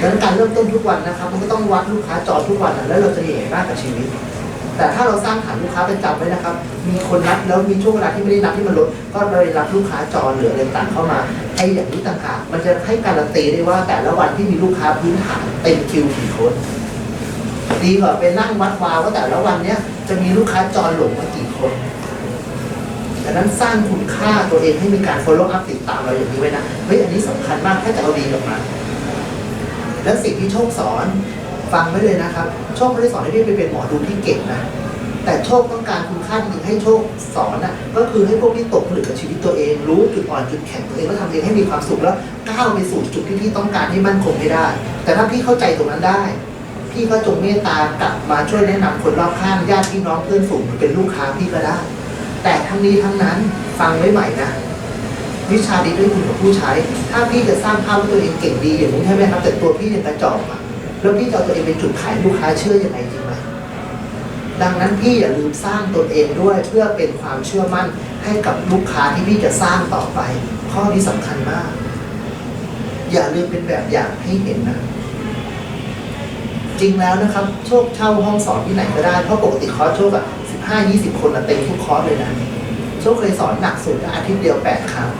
ดังนั้นการเริ่มต้นทุกวันนะครับ มันก็ต้องวัดลูกค้าจอดทุกวันนะแล้วเราจะเหนื่อยมากกับชีวิต แต่ถ้าเราสร้างฐานลูกค้าเป็นจำไว้นะครับ มีคนนับแล้วมีช่วงเวลาที่ไม่ได้นับที่มันลดก็เลยรับลูกค้าจรหรืออะไรต่างเข้ามาไอ้อย่างนี้ต่างหากมันจะให้การันตีได้ว่าแต่ละวันที่มีลูกค้าพื้นฐานเต็มคิวกี่คนดีกว่าไปนั่งวัดวาว่าแต่ละวันเนี้ยจะมีลูกค้าจรหลงมากี่คนดังนั้นสร้างคุณค่าตัวเองให้มีการ follow up ติดตามเราอย่างนี้ไว้นะเฮ้ยอันนี้สำคัญมากถ้าจะเอาดีกลับมา แล้วสิ่งที่โชคสอนฟังไว้เลยนะครับ โชคไม่ได้สอนให้พี่ไปเป็นหมอดูที่เก่งนะแต่โชคต้องการคุณค่าจริงให้โชคสอนน่ะก็คือให้พวกที่ตกผลึกกับชีวิตตัวเอง รู้จุดอ่อนจุดแข็งตัวเองแล้วทำเองให้มีความสุขแล้วก้าวไปสู่จุดที่พี่ต้องการให้มั่นคงให้ได้ แต่ถ้าพี่เข้าใจตรงนั้นได้พี่ก็จงเมตตากลับมาช่วยแนะนำคนรอบข้างญาติพี่น้องเพื่อนฝูงเป็นลูกค้าพี่ก็ได้ แต่ทั้งนี้ทั้งนั้นฟังไว้ใหม่นะ วิชาดีด้วยคุณกับผู้ใช้ ถ้าพี่จะสร้างภาพว่าตัวเองเก่งดีอย่างนี้ใช่ไหมครับแต่ตัวพี่ยังกระจอกอะแล้วพี่จะเอาตัวเองเป็นจุดขายลูกค้าเชื่อยังไงจริงไหมดังนั้นพี่อย่าลืมสร้างตนเองด้วยเพื่อเป็นความเชื่อมั่นให้กับลูกค้าที่พี่จะสร้างต่อไป ข้อนี้สำคัญมาก อย่าลืมเป็นแบบอย่างให้เห็นนะจริงแล้วนะครับ โชคเช่าห้องสอนที่ไหนก็ได้ เพราะปกติคอร์สโชคอะสิบห้ายี่สิบคนอะเต็มทุกคอร์สเลยนะ โชคเคยสอนหนักสุดอาทิตย์เดียวแปดครั้ง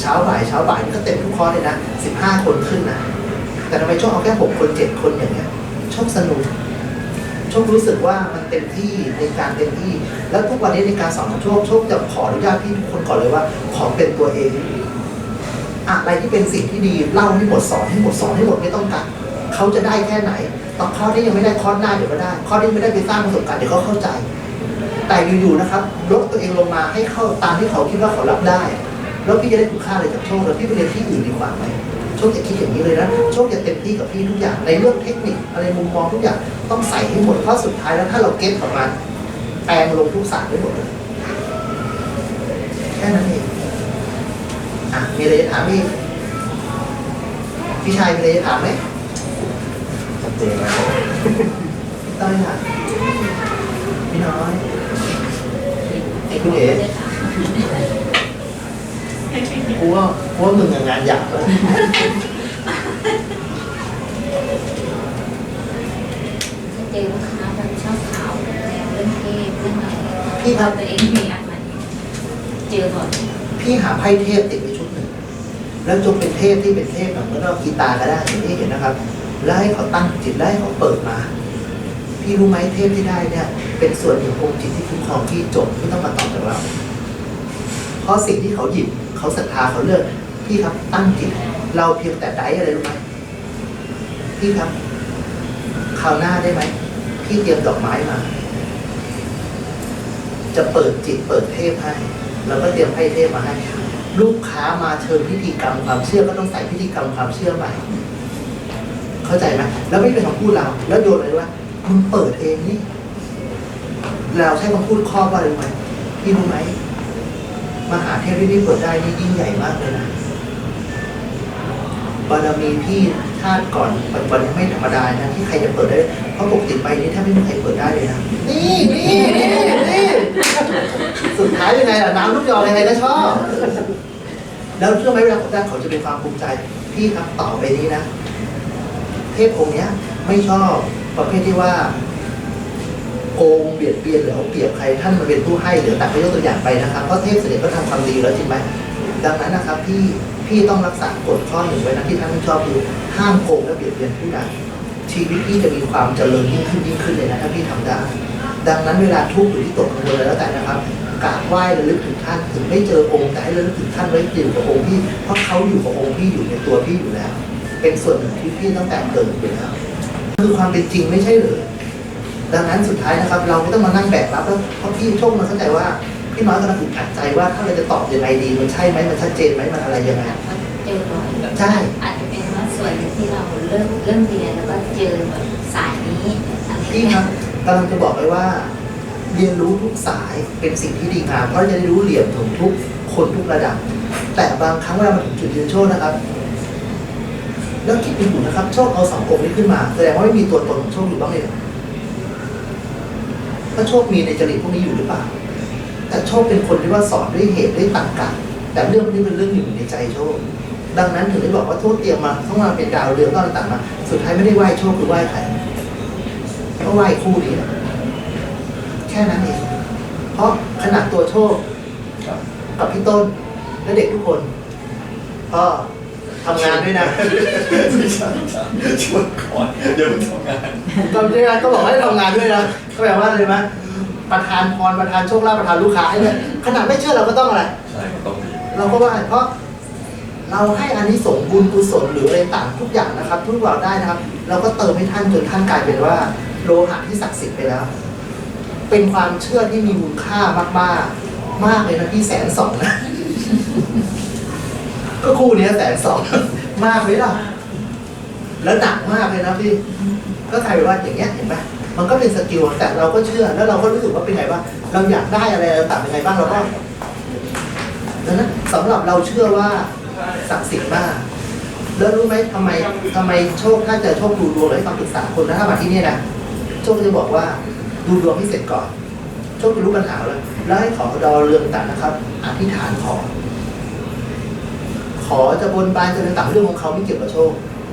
เช้าบ่ายเช้าบ่ายนี่ก็เต็มทุกคอร์สเลยนะสิบห้าคนขึ้นนะ แต่ทำไมโชคเอาแค่หกคนเจ็ดคนอย่างเงี้ยโชคสนุกโชครู้สึกว่ามันเต็มที่ในการเต็มที่ แล้วทุกวันนี้ในการสอนของโชคโชคจะขออนุญาตพี่ทุกคนก่อนเลยว่า ขอเป็นตัวเองอะไรที่เป็นสิ่งที่ดีเล่าให้หมดสอนให้หมดสอนให้หมดไม่ต้องกัดเขาจะได้แค่ไหนตอนข้อนี้ยังไม่ได้ข้อหน้าเดี๋ยวก็ได้ ข้อนี้ไม่ได้ไปสร้างประสบการณ์เดี๋ยวเขาเข้าใจ แต่อยู่ๆนะครับลดตัวเองลงมาให้เข้าตามที่เขาคิดว่าเขารับได้ แล้วพี่จะได้คุณค่าอะไรจากโชคแล้วพี่ไปเรียนที่อื่นดีกว่าไหมโชคจะคิดอย่างนี้เลยนะโชคจะเต็มที่กับพี่ทุกอย่างในเรื่องเทคนิคอะไรมุมมองทุกอย่างต้องใส่ให้หมดเพราะสุดท้ายแล้วถ้าเราเก็ตกับมันแปลงลงทุกศาสตร์ได้หมดเลยแค่นั้นเองอะมีอะไรจะถามอีกพี่ชายมีอะไรจะถามไหมชัดเจนแล้วพี่ต้อยค่ะพี่น้อยไอ้คุณเอ๋ กูว่ากูว่ามึงงานหยาบเลยเจอลูกค้าแบบชอบขาวเรื่องเพศเรื่องอะไรพี่ครับตัวเองมีอันมันเจอบ่อยพี่หาไพ่เทพติดไปชุดหนึ่ง แล้วจงเป็นเทพที่เป็นเทพแบบเหมือนเรากีตาก็ได้อย่างที่เห็นนะครับ แล้วให้เขาตั้งจิตแล้วให้เขาเปิดมา พี่รู้ไหมเทพที่ได้เนี่ย เป็นส่วนหนึ่งของค์จิตที่คุ้มครองพี่จบไม่ต้องมาตอบจากเรา เพราะสิ่งที่เขาหยิบ เขาศรัทธาเขาเลือกพี่ครับตั้งจิต เราเพียงแต่ได้อะไรรู้ไหมพี่ครับคราวหน้าได้ไหมพี่เตรียมดอกไม้มา จะเปิดจิตเปิดเทพให้เราก็เตรียมให้เทพมาให้ ลูกค้ามาเชิญพิธีกรรมความเชื่อก็ต้องใส่พิธีกรรมความเชื่อไปเข้าใจไหมแล้วไม่เป็นคำพูดเรา แล้วโยนอะไรว่าคุณเปิดเองนี่เราใช้คำพูดครอบว่าอะไรรู้ไหมพี่รู้ไหม มหาเทพที่พี่เปิดได้นี่ยิ่งใหญ่มากเลยนะบารมีพี่ชาติก่อนปัจจุบันนี้ไม่ธรรมดานะที่ใครจะเปิดได้ เพราะปกติไปนี้ถ้าไม่มีใครเปิดได้เลยนะ นี่นี่นี่นี่สุดท้ายเป็นไงล่ะน้ำลูกยอยังไงก็ชอบ แล้วเชื่อไหมเวลาเขาได้เขาจะเป็นความภูมิใจ พี่ครับต่อไปนี้นะ เทพองค์เนี้ย ไม่ชอบประเภทที่ว่า โกงเบียดเบียนหรือเอาเปรียบใครท่านมาเป็นผู้ให้เดี๋ยวตัดไปยกตัวอย่างไปนะครับเพราะเทพเสด็จก็ทำความดีแล้วจริงไหมดังนั้นนะครับพี่พี่ต้องรักษากฎข้อหนึ่งไว้นะที่ท่านไม่ชอบคือห้ามโกงและเบียดเบียนผู้ใดชีวิตพี่จะมีความเจริญยิ่งขึ้นยิ่งขึ้นเลยนะถ้าพี่ทำได้ดังนั้นเวลาทุกข์หรือที่ตกกังวลแล้วแต่นะครับกราบไหว้ระลึกถึงท่านถึงไม่เจอองค์แต่ให้ระลึกถึงท่านไว้อยู่กับองค์พี่เพราะเขาอยู่กับองค์พี่อยู่ในตัวพี่อยู่แล้ว เป็นส่วนหนึ่งที่พี่ตั้งแต่เกิดอยู่แล้วคือความเป็นจริงไม่ใช่หรือ ดังนั้นสุดท้ายนะครับ เราไม่ต้องมานั่งแบกรับแล้วเพราะพี่โชคมาเข้าใจว่าพี่น้อยกำลังอึดอัดใจว่าถ้าเราจะตอบยังไงดีมันใช่ไหมมันชัดเจนไหมมันอะไรยังไงก็เจอบ่อยใช่อาจจะเป็นว่าส่วนหนึ่งที่เราเริ่มเริ่มเรียนแล้วก็เจอแบบสายนี้อะไรพี่เงี้ครัยบกำลังจะบอกไว้ว่า เรียนรู้ทุกสายเป็นสิ่งที่ดีงามเพราะจะได้รู้เหลี่ยมของทุกคนทุกระดับ แต่บางครั้งเวลามาถึงจุดยืนโชคนะครับแล้วคิดดูนะครับโชคเอาสององค์นี้ขึ้นมา แสดงว่าไม่มีตัวตนของโชคอยู่บ้างเลย เหรอถ้าโชคมีในจริตพวกนี้อยู่หรือเปล่า แต่โชคเป็นคนที่ว่าสอนด้วยเหตุด้วยตรรกะแต่เรื่องพวกนี้เป็นเรื่องอยู่ในใจโชค ดังนั้นถึงได้บอกว่าโทษเตรียมมาต้องมาเป็นดาวเรืองต้องต่างมา สุดท้ายไม่ได้ไหว้โชคคือไหว้ใครก็ไหว้คู่นี้แหละแค่นั้นเอง เพราะขนาดตัวโชคตับกับพี่ต้นและเด็กทุกคนพ่อ ทำงานด้วยนะไม่ใช่ช่วยก่อนเดี๋ยวทำงานทำงานก็บอกให้ทำงานด้วยนะก็แปลว่าอะไรไหมประธานพรประธานโชคลาภประธานลูกค้าให้ด้วยขนาดไม่เชื่อเราก็ต้องอะไร ใช่มันต้องมีเราก็ว่าเพราะเราให้อานิสงส์บุญกุศลหรืออะไรต่างทุกอย่างนะครับ ทุกเราได้นะครับ เราก็เติมให้ท่านจนท่านกลายเป็นว่า โลหะที่ศักดิ์สิทธิ์ไปแล้ว เป็นความเชื่อที่มีมูลค่ามากมากๆมากเลยนะพี่แสนสองนะ ก็คู่นี้แสนสองมากไหมล่ะ แล้วหนักมากเลยนะพี่ ก็กลายเป็นว่าอย่างเงี้ยเห็นไหมมันก็เป็นสกิลแต่เราก็เชื่อแล้วเราก็รู้สึกว่าเป็นไงบ้าเราอยากได้อะไรต่างเป็นไงบ้างเราก็ดังนั้นสำหรับเราเชื่อว่าศักดิ์สิทธิ์มากแล้วรู้ไหมทำไมทำไมโชคถ้าเจอโชคดูดวงเลยต้องปรึกษาคนนะถ้ามาที่นี่นะโชคจะบอกว่าดูดวงให้เสร็จก่อน โชคจะรู้ปัญหาแล้วแล้วให้ขอดอเรืองต่างนะครับ อธิษฐานขอ ขอจะบนบานจะเป็นต่างเรื่องของเขาไม่เกี่ยวกับโชค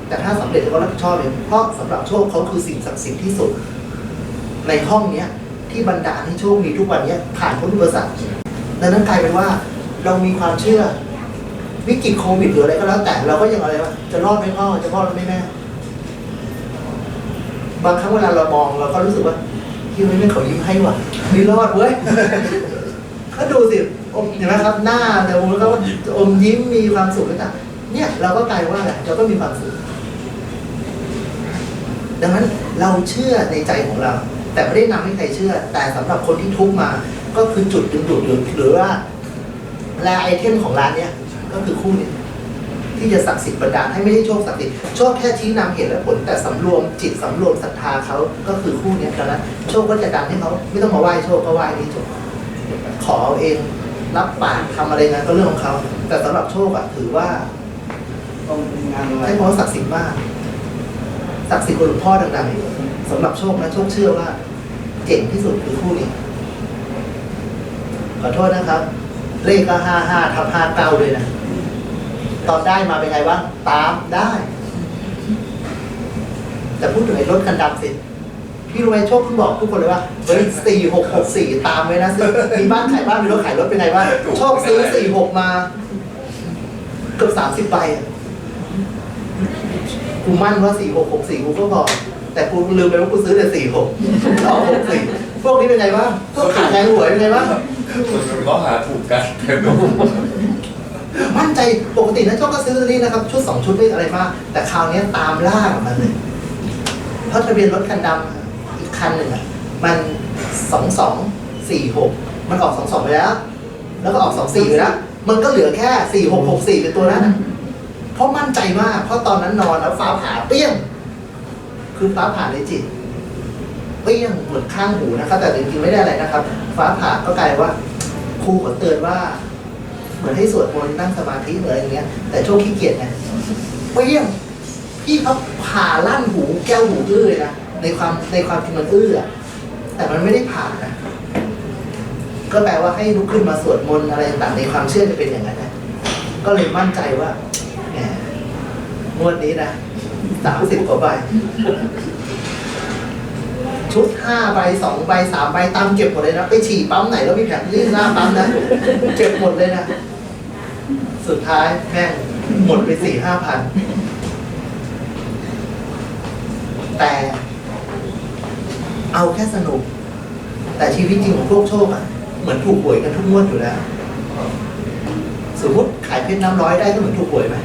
แต่ถ้าสำเร็จเขารับผิดชอบเองเพราะสำหรับโชคเขาคือสิ่งศักดิ์สิทธิ์ที่สุด ในห้องเนี้ยที่บรรดาให้โชคมีทุกวันเนี้ยผ่านพ้นอุปสรรคดังนั้นกลายเป็นว่าเรามีความเชื่อ วิกฤตโควิดหรืออะไรก็แล้วแต่เราก็ยังอะไรวะจะรอดไหมพ่อจะรอดไหมแม่บางครั้งเวลาเรามองเราก็รู้สึกว่าที่ไม่เขายิ้มให้ว่ะม่รอดเว้ยก็ดูสิ อมเห็นไหมครับหน้าแต่ผมก็อมยิ้มมีความสุขต่างเนี่ยเราก็กลายว่าอะไรเราก็มีความสุขดังนั้นเราเชื่อในใจของเรา แต่ไม่ได้นำให้ใครเชื่อ แต่สำหรับคนที่ทุกมา ก็คือจุดดึงดูดหรือว่าแลไอเทมของร้านเนี้ยก็คือคู่นี้ที่จะศักดิ์สิทธิ์บันดาให้ไม่ได้โชคศักดิ์สิทธิ์โชคแค่ชี้นำเหตุและผล แต่สำรวมจิตสำรวมศรัทธาเขาก็คือคู่เนี้ยดังนั้นโชคก็จะดันให้เขาไม่ต้องมาไหว้โชคก็ไหว้นี่จบขอเอาเอง รับปากทำอะไรงั้นก็เรื่องของเขา แต่สำหรับโชคอะถือว่าต้องเป็นงานอะไรให้พราะศักดิ์สิทธิ์มากศักดิ์สิทธิ์กว่าหลวงพ่อดังๆอีกสำหรับโชคนะโชคเชื่อว่าเจ๋งที่สุดคือคู่นี้ขอโทษนะครับ เลขก็ห้าห้าทับห้าเก้าเลยนะตอนได้มาเป็นไงบ้างตามได้ แต่พูดถึงไอ้รถคันดำสิ พี่รู้ไหมโชคเพิ่งบอกทุกคนเลยว่าเฮ้ยสี่หกหกสี่ตามไว้นะซื้อมีบ้านขายบ้านมีรถขายรถเป็นไงบ้างโชคซื้อสี่หกมา เกือบสามสิบใบอะกูมั่นว่าสี่หกหกสี่กูก็พอแต่กูลืมไปว่ากูซื้อแต่สี่หกสองหกสี่พวกนี้เป็นไงบ้างพวกขายแทงหวยเป็นไงบ้างมันก็หาถูกกันเต็มไปหมดมั่นใจปกตินะโชคก็ซื้อตัวนี้นะครับ ชุดสองชุดไม่อะไรมาก แต่คราวนี้ตามล่ากับมันเลยเพราะทะเบียนรถคันดำอีก คันหนึ่งอะมันสองสองสี่หกมันออกสองสองไปแล้ว แล้วก็ออกสองสี่ไปแล้วมันก็เหลือแค่สี่หกหกสี่เป็นตัวนั้นะเพราะมั่นใจมากเพราะตอนนั้นนอนแล้วฟ้าผ่าเปี้ยง คือฟ้าผ่าในจิตเปี้ยงเหมือนข้างหูนะครับ แต่จริงๆไม่ได้อะไรนะครับ ฟ้าผ่าก็กลายว่าครูขอเตือนว่า เหมือนให้สวดมนต์นั่งสมาธิเหมือนอะไรอย่างเงี้ย แต่โชคขี้เกียจไงเปี้ยงพี่เขาผ่าลั่นหูแก้วหูอื้อเลยนะ ในความในความจริงมันอื้อ แต่มันไม่ได้ผ่านนะก็แปลว่าให้ลุกขึ้นมาสวดมนต์อะไรต่างในความเชื่อจะเป็นอย่างนั้นนะก็เลยมั่นใจว่าแหมงวดนี้นะสามสิบกว่าใบ ชุดห้าใบสองใบสามใบตามเก็บหมดเลยนะ ไปฉี่ปั๊มไหนแล้วมีแผงยื่นหน้าปั๊มนะ เก็บหมดเลยนะ สุดท้ายแม่งหมดไปสี่ห้าพัน แต่ เอาแค่สนุก แต่ชีวิตจริงของพวกโชคอะเหมือนถูกหวยกันทุกงวดอยู่แล้ว สมมติขายเพชรน้ำร้อยได้ก็เหมือนถูกหวยไหม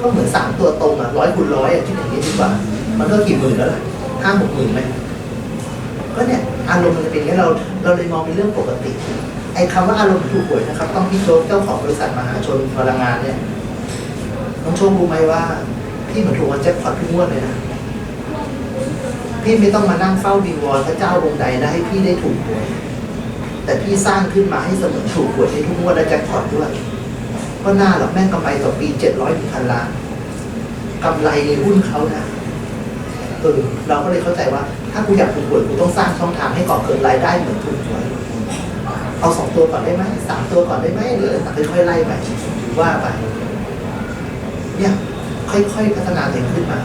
ก็เหมือนสามตัวตรงอะร้อยคูณร้อยอะคิดอย่างนี้ดีกว่า มันก็กี่หมื่นแล้วล่ะห้าหกหมื่นไหมก็เนี่ยอารมณ์มันจะเป็นอย่างนี้เราเราเลยมองเป็นเรื่องปกติ ไอ้คำว่าอารมณ์ถูกหวยนะครับ ต้องพี่โจ๊กเจ้าของบริษัทมหาชนพลังงานเนี่ยน้องโชครู้ไหมว่าพี่เหมือนถูกวันแจ็คพอตทุกงวดเลยนะ พี่ไม่ต้องมานั่งเฝ้าวิงวอนพระเจ้าองค์ใดนะให้พี่ได้ถูกหวย แต่พี่สร้างขึ้นมาให้เสมือนถูกหวยในทุกงวดและแจ็คพอตด้วยก็น่าหรอกแม่งกำไรต่อปีเจ็ดร้อยถึงพันล้านกำไรในหุ้นเขานะเออเราก็เลยเข้าใจว่า ถ้ากูอยากถูกหวยกูต้องสร้างช่องทางให้ก่อเกิดรายได้เหมือนถูกหวยเอาสองตัวก่อนได้ไหมสามตัวก่อนได้ไหมหรือต่างค่อยๆไล่ไปว่าไปเนี่ยค่อยๆพัฒนาตัวเองขึ้นมา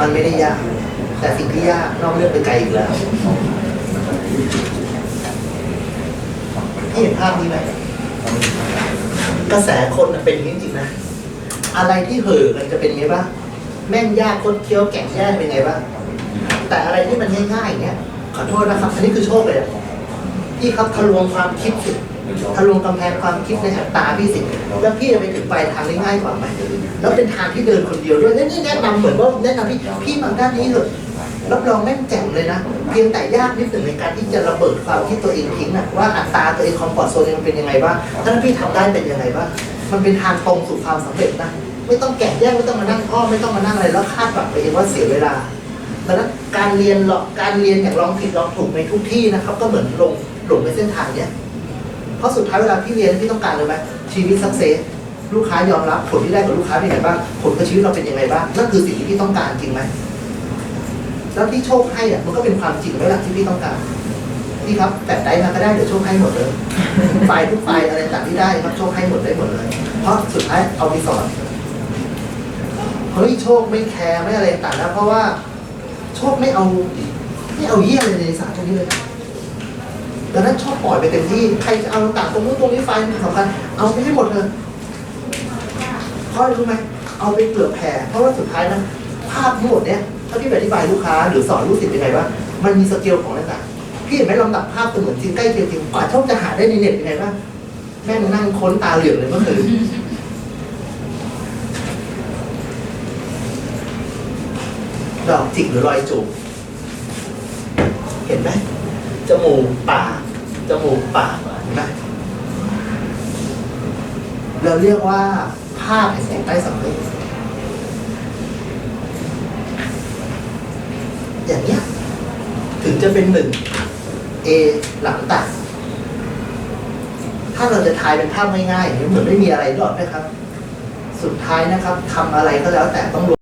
มันไม่ได้ยาก แต่สิ่งที่ยากนอกเรื่องไปไกลอีกแล้วพี่เห็นภาพนี้ไหมกระแสคนเป็นอย่างนี้จริงๆนะ อะไรที่เห่อกันจะเป็นไงบ้างแม่งยากคดเคี้ยวแก่งแย่เป็นไงบ้างแต่อะไรที่มันง่ายๆเนี่ยขอโทษนะครับ อันนี้คือโชคเลยอะพี่ครับทะลวงความคิดสิทะลวงกำแพงความคิดในอัตตาพี่สิแล้วพี่จะไปถึงปลายทางได้ง่ายกว่าไหมแล้วเป็นทางที่เดินคนเดียวด้วยนี่แนะนำเหมือนว่าแนะนำพี่พี่มาด้านนี้เลย รับรองแม่งแจ่มเลยนะ เพียงแต่ยากนิดหนึ่งในการที่จะระเบิดความคิดตัวเองทิ้งอะว่าอัตราตัวเองคอมฟอร์ทโซนมันเป็นยังไงบ้างถ้าพี่ทำได้เป็นยังไงบ้างมันเป็นทางตรงสู่ความสำเร็จนะไม่ต้องแกะแยกไม่ต้องมานั่งอ้อไม่ต้องมานั่งอะไรแล้วคาดหวังไปเองว่าเสียเวลาดังนั้นการเรียนหรอกการเรียนอย่างลองผิดลองถูกในทุกที่นะครับ ก็เหมือนลงหลงในเส้นทางเนี้ยเพราะสุดท้ายเวลาพี่เรียนพี่ต้องการเลยไหมชีวิตสักเซสลูกค้ายอมรับผลที่ได้กับลูกค้าเป็นยังไงบ้างผลกับชีวิตเราเป็นยังไงบ้างนั่นคือสิ่งที่พี่ต้องการจริงไหม แล้วที่โชคให้อะมันก็เป็นความจริงไหล่ะที่พี่ต้องการพี่ครับแต่ได้มาก็ได้เดี๋ยวโชคให้หมดเลยไฟล์ทุกไฟล์อะไรต่างที่ได้ครับโชคให้หมดได้หมดเลย เพราะสุดท้ายเอาไปสอนเฮ้ยโชคไม่แคร์ไม่อะไรต่างนะเพราะว่าโชคไม่เอาไม่เอาเยี่ยเลยในสารพวกนี้เลยดังนั้นชอบปล่อยไปเต็มที่ใครจะเอาต่างตรงนู้นตรงนี้ไฟล์สำคัญเอาไปให้หมดเลยเพราะรรู้ไหมเอาไปเปลือกแผ่เพราะว่าสุดท้ายนะ ภาพทั้งหมดเนี้ยถ้าพี่อธิบายลูกค้าหรือสอนลูกศิษย์ยังไงว่า มันมีสเกลของอะไรต่างพี่เห็นไหมลำดับภาพเสมือนจริงใกล้เคียงจริงกว่าโชคจะหาได้ในเน็ตยังไงบ้างแม่งนั่งค้นตาเหลือกเลยเมื่อคืนดอกจิกหรือรอยจูบเห็นไหมจมูกปากจมูกปากเห็นไหมเราเรียกว่าภาพแห่งแสงใต้สำนึก อย่างเนี้ยถึงจะเป็นหนึ่ง A หลังตัด ถ้าเราจะทายเป็นภาพง่ายๆอย่างนี้เหมือนไม่มีอะไรหรอกนะครับ สุดท้ายนะครับทำอะไรก็แล้วแต่ต้อง